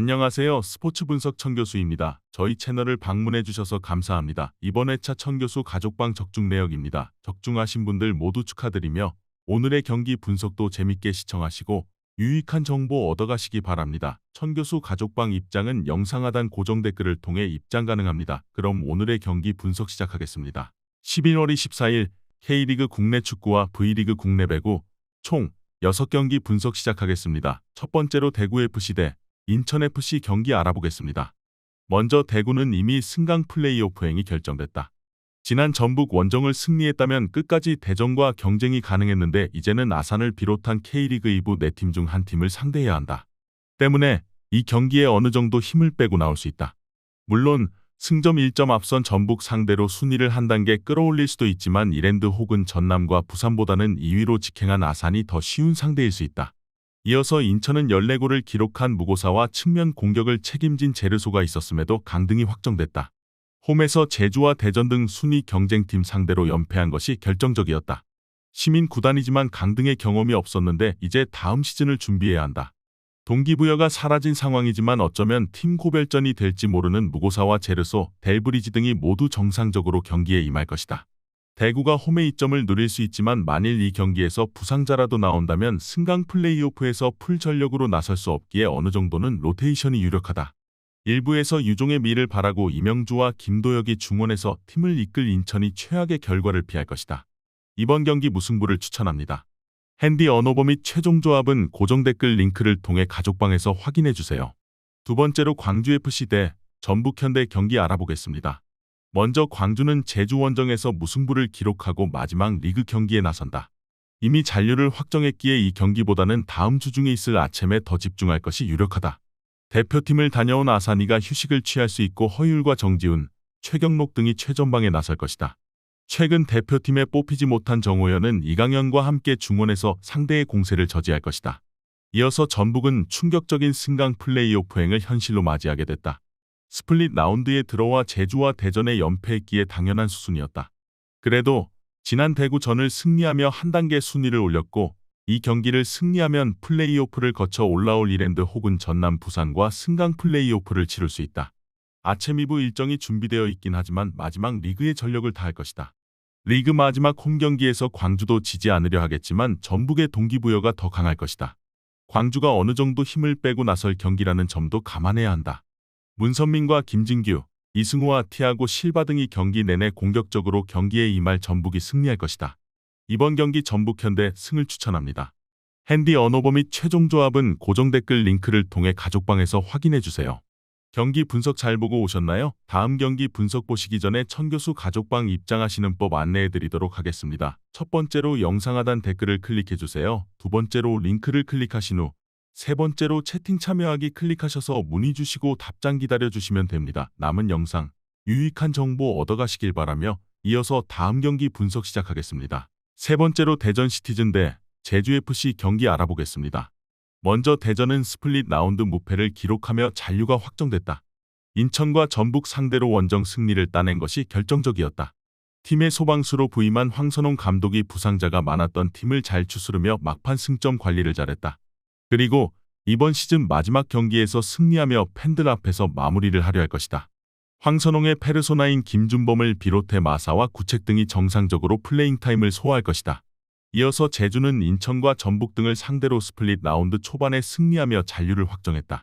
안녕하세요. 스포츠 분석 청 교수입니다. 저희 채널을 방문해 주셔서 감사합니다. 이번 회차 청 교수 가족방 적중 내역입니다. 적중하신 분들 모두 축하드리며 오늘의 경기 분석도 재밌게 시청하시고 유익한 정보 얻어가시기 바랍니다. 천 교수 가족방 입장은 영상 하단 고정 댓글을 통해 입장 가능합니다. 그럼 오늘의 경기 분석 시작하겠습니다. 11월 24일 K리그 국내 축구와 V리그 국내 배구 총 6경기 분석 시작하겠습니다. 첫 번째로 대구FC 대 인천FC 경기 알아보겠습니다. 먼저 대구는 이미 승강 플레이오프 행이 결정됐다. 지난 전북 원정을 승리했다면 끝까지 대전과 경쟁이 가능했는데 이제는 아산을 비롯한 K리그 2부 4팀 중 한 팀을 상대해야 한다. 때문에 이 경기에 어느 정도 힘을 빼고 나올 수 있다. 물론 승점 1점 앞선 전북 상대로 순위를 한 단계 끌어올릴 수도 있지만 이랜드 혹은 전남과 부산보다는 2위로 직행한 아산이 더 쉬운 상대일 수 있다. 이어서 인천은 14골을 기록한 무고사와 측면 공격을 책임진 제르소가 있었음에도 강등이 확정됐다. 홈에서 제주와 대전 등 순위 경쟁팀 상대로 연패한 것이 결정적이었다. 시민 구단이지만 강등의 경험이 없었는데 이제 다음 시즌을 준비해야 한다. 동기부여가 사라진 상황이지만 어쩌면 팀 고별전이 될지 모르는 무고사와 제르소, 델브리지 등이 모두 정상적으로 경기에 임할 것이다. 대구가 홈의 이점을 누릴 수 있지만 만일 이 경기에서 부상자라도 나온다면 승강 플레이오프에서 풀 전력으로 나설 수 없기에 어느 정도는 로테이션이 유력하다. 일부에서 유종의 미를 바라고 이명주와 김도혁이 중원에서 팀을 이끌 인천이 최악의 결과를 피할 것이다. 이번 경기 무승부를 추천합니다. 핸디 언어버 및 최종 조합은 고정 댓글 링크를 통해 가족방에서 확인해 주세요. 두 번째로 광주FC 대 전북현대 경기 알아보겠습니다. 먼저 광주는 제주 원정에서 무승부를 기록하고 마지막 리그 경기에 나선다. 이미 잔류를 확정했기에 이 경기보다는 다음 주 중에 있을 아침에 더 집중할 것이 유력하다. 대표팀을 다녀온 아산이가 휴식을 취할 수 있고 허율과 정지훈, 최경록 등이 최전방에 나설 것이다. 최근 대표팀에 뽑히지 못한 정호연은 이강현과 함께 중원에서 상대의 공세를 저지할 것이다. 이어서 전북은 충격적인 승강 플레이오프 행을 현실로 맞이하게 됐다. 스플릿 라운드에 들어와 제주와 대전에 연패했기에 당연한 수순이었다. 그래도 지난 대구전을 승리하며 한 단계 순위를 올렸고 이 경기를 승리하면 플레이오프를 거쳐 올라올 이랜드 혹은 전남 부산과 승강 플레이오프를 치를 수 있다. 아체미부 일정이 준비되어 있긴 하지만 마지막 리그의 전력을 다할 것이다. 리그 마지막 홈 경기에서 광주도 지지 않으려 하겠지만 전북의 동기부여가 더 강할 것이다. 광주가 어느 정도 힘을 빼고 나설 경기라는 점도 감안해야 한다. 문선민과 김진규, 이승우와 티아고 실바 등이 경기 내내 공격적으로 경기에 임할 전북이 승리할 것이다. 이번 경기 전북 현대 승을 추천합니다. 핸디 언어버 및 최종 조합은 고정 댓글 링크를 통해 가족방에서 확인해 주세요. 경기 분석 잘 보고 오셨나요? 다음 경기 분석 보시기 전에 천교수 가족방 입장하시는 법 안내해 드리도록 하겠습니다. 첫 번째로 영상 하단 댓글을 클릭해 주세요. 두 번째로 링크를 클릭하신 후 세 번째로 채팅 참여하기 클릭하셔서 문의 주시고 답장 기다려 주시면 됩니다. 남은 영상 유익한 정보 얻어가시길 바라며 이어서 다음 경기 분석 시작하겠습니다. 세 번째로 대전 시티즌 대 제주FC 경기 알아보겠습니다. 먼저 대전은 스플릿 라운드 무패를 기록하며 잔류가 확정됐다. 인천과 전북 상대로 원정 승리를 따낸 것이 결정적이었다. 팀의 소방수로 부임한 황선홍 감독이 부상자가 많았던 팀을 잘 추스르며 막판 승점 관리를 잘했다. 그리고 이번 시즌 마지막 경기에서 승리하며 팬들 앞에서 마무리를 하려 할 것이다. 황선홍의 페르소나인 김준범을 비롯해 마사와 구책 등이 정상적으로 플레잉 타임을 소화할 것이다. 이어서 제주는 인천과 전북 등을 상대로 스플릿 라운드 초반에 승리하며 잔류를 확정했다.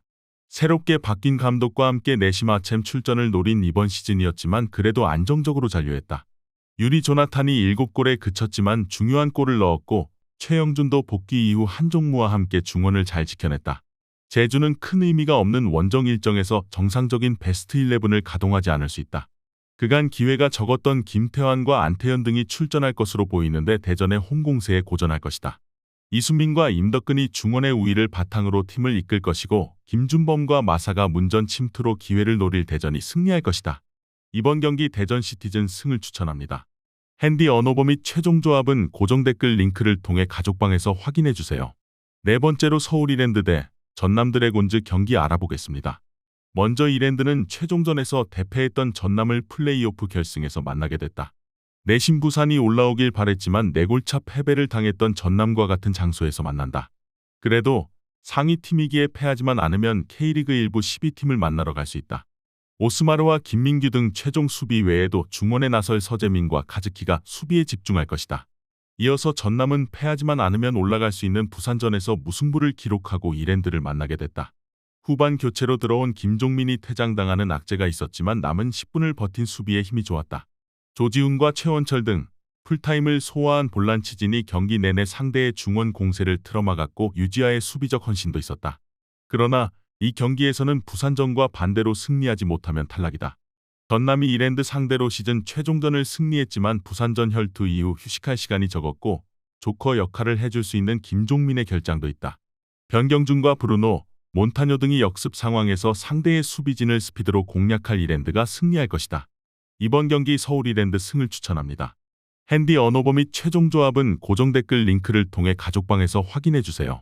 새롭게 바뀐 감독과 함께 내심 아챔 출전을 노린 이번 시즌이었지만 그래도 안정적으로 잔류했다. 유리 조나탄이 7골에 그쳤지만 중요한 골을 넣었고 최영준도 복귀 이후 한종무와 함께 중원을 잘 지켜냈다. 제주는 큰 의미가 없는 원정 일정에서 정상적인 베스트 11을 가동하지 않을 수 있다. 그간 기회가 적었던 김태환과 안태현 등이 출전할 것으로 보이는데 대전의 홈공세에 고전할 것이다. 이순민과 임덕근이 중원의 우위를 바탕으로 팀을 이끌 것이고 김준범과 마사가 문전 침투로 기회를 노릴 대전이 승리할 것이다. 이번 경기 대전 시티즌 승을 추천합니다. 핸디 언어버 및 최종 조합은 고정 댓글 링크를 통해 가족방에서 확인해 주세요. 네 번째로 서울 이랜드 대 전남 드래곤즈 경기 알아보겠습니다. 먼저 이랜드는 최종전에서 대패했던 전남을 플레이오프 결승에서 만나게 됐다. 내심 부산이 올라오길 바랬지만 네골차 패배를 당했던 전남과 같은 장소에서 만난다. 그래도 상위 팀이기에 패하지만 않으면 K리그 일부 12팀을 만나러 갈 수 있다. 오스마르와 김민규 등 최종 수비 외에도 중원에 나설 서재민과 카즈키가 수비에 집중할 것이다. 이어서 전남은 패하지만 않으면 올라갈 수 있는 부산전에서 무승부를 기록하고 이랜드를 만나게 됐다. 후반 교체로 들어온 김종민이 퇴장당하는 악재가 있었지만 남은 10분을 버틴 수비에 힘이 좋았다. 조지훈과 최원철 등 풀타임을 소화한 볼란치진이 경기 내내 상대의 중원 공세를 틀어막았고 유지아의 수비적 헌신도 있었다. 그러나 이 경기에서는 부산전과 반대로 승리하지 못하면 탈락이다. 전남이 이랜드 상대로 시즌 최종전을 승리했지만 부산전 혈투 이후 휴식할 시간이 적었고 조커 역할을 해줄 수 있는 김종민의 결장도 있다. 변경준과 브루노, 몬타뇨 등이 역습 상황에서 상대의 수비진을 스피드로 공략할 이랜드가 승리할 것이다. 이번 경기 서울 이랜드 승을 추천합니다. 핸디 언어버 및 최종 조합은 고정 댓글 링크를 통해 가족방에서 확인해 주세요.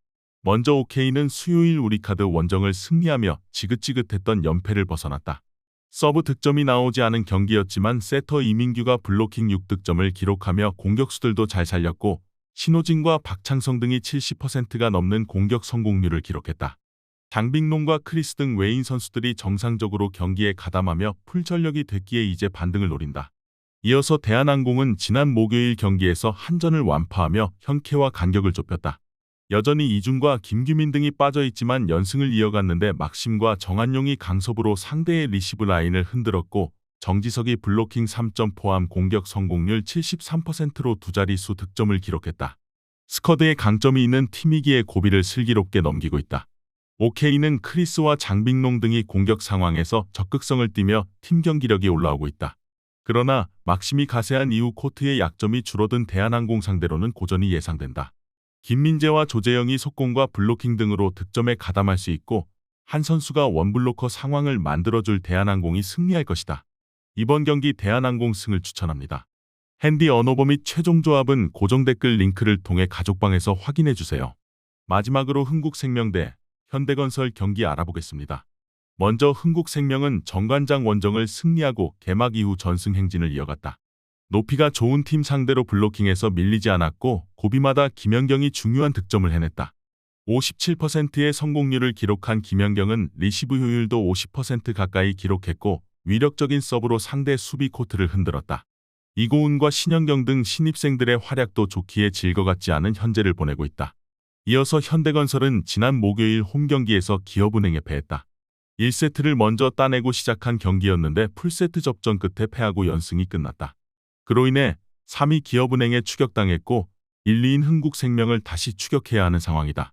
먼저 OK는 수요일 우리카드 원정을 승리하며 지긋지긋했던 연패를 벗어났다. 서브 득점이 나오지 않은 경기였지만 세터 이민규가 블로킹 6득점을 기록하며 공격수들도 잘 살렸고 신호진과 박창성 등이 70%가 넘는 공격 성공률을 기록했다. 장빙론과 크리스 등 외인 선수들이 정상적으로 경기에 가담하며 풀 전력이 됐기에 이제 반등을 노린다. 이어서 대한항공은 지난 목요일 경기에서 한전을 완파하며 현캐와 간격을 좁혔다. 여전히 이준과 김규민 등이 빠져있지만 연승을 이어갔는데 막심과 정한용이 강섭으로 상대의 리시브 라인을 흔들었고 정지석이 블로킹 3점 포함 공격 성공률 73%로 두 자릿수 득점을 기록했다. 스쿼드에 강점이 있는 팀이기에 고비를 슬기롭게 넘기고 있다. OK는 크리스와 장빙농 등이 공격 상황에서 적극성을 띠며 팀 경기력이 올라오고 있다. 그러나 막심이 가세한 이후 코트의 약점이 줄어든 대한항공 상대로는 고전이 예상된다. 김민재와 조재영이 속공과 블로킹 등으로 득점에 가담할 수 있고 한 선수가 원블로커 상황을 만들어줄 대한항공이 승리할 것이다. 이번 경기 대한항공 승을 추천합니다. 핸디 언어버 및 최종 조합은 고정 댓글 링크를 통해 가족방에서 확인해 주세요. 마지막으로 흥국생명 대 현대건설 경기 알아보겠습니다. 먼저 흥국생명은 정관장 원정을 승리하고 개막 이후 전승 행진을 이어갔다. 높이가 좋은 팀 상대로 블로킹에서 밀리지 않았고 고비마다 김연경이 중요한 득점을 해냈다. 57%의 성공률을 기록한 김연경은 리시브 효율도 50% 가까이 기록했고 위력적인 서브로 상대 수비 코트를 흔들었다. 이고은과 신현경 등 신입생들의 활약도 좋기에 질거같지 않은 현재를 보내고 있다. 이어서 현대건설은 지난 목요일 홈경기에서 기업은행에 패했다. 1세트를 먼저 따내고 시작한 경기였는데 풀세트 접전 끝에 패하고 연승이 끝났다. 그로 인해 3위 기업은행에 추격당했고 1, 2인 흥국생명을 다시 추격해야 하는 상황이다.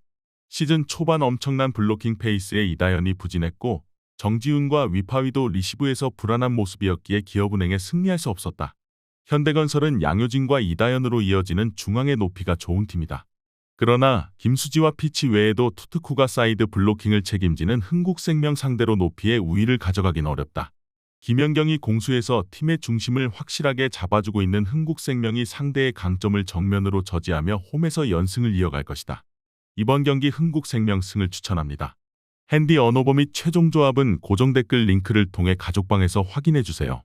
시즌 초반 엄청난 블로킹 페이스에 이다연이 부진했고 정지훈과 위파위도 리시브에서 불안한 모습이었기에 기업은행에 승리할 수 없었다. 현대건설은 양효진과 이다연으로 이어지는 중앙의 높이가 좋은 팀이다. 그러나 김수지와 피치 외에도 투트쿠가 사이드 블로킹을 책임지는 흥국생명 상대로 높이의 우위를 가져가긴 어렵다. 김연경이 공수에서 팀의 중심을 확실하게 잡아주고 있는 흥국생명이 상대의 강점을 정면으로 저지하며 홈에서 연승을 이어갈 것이다. 이번 경기 흥국생명 승을 추천합니다. 핸디 언어버 및 최종 조합은 고정 댓글 링크를 통해 가족방에서 확인해 주세요.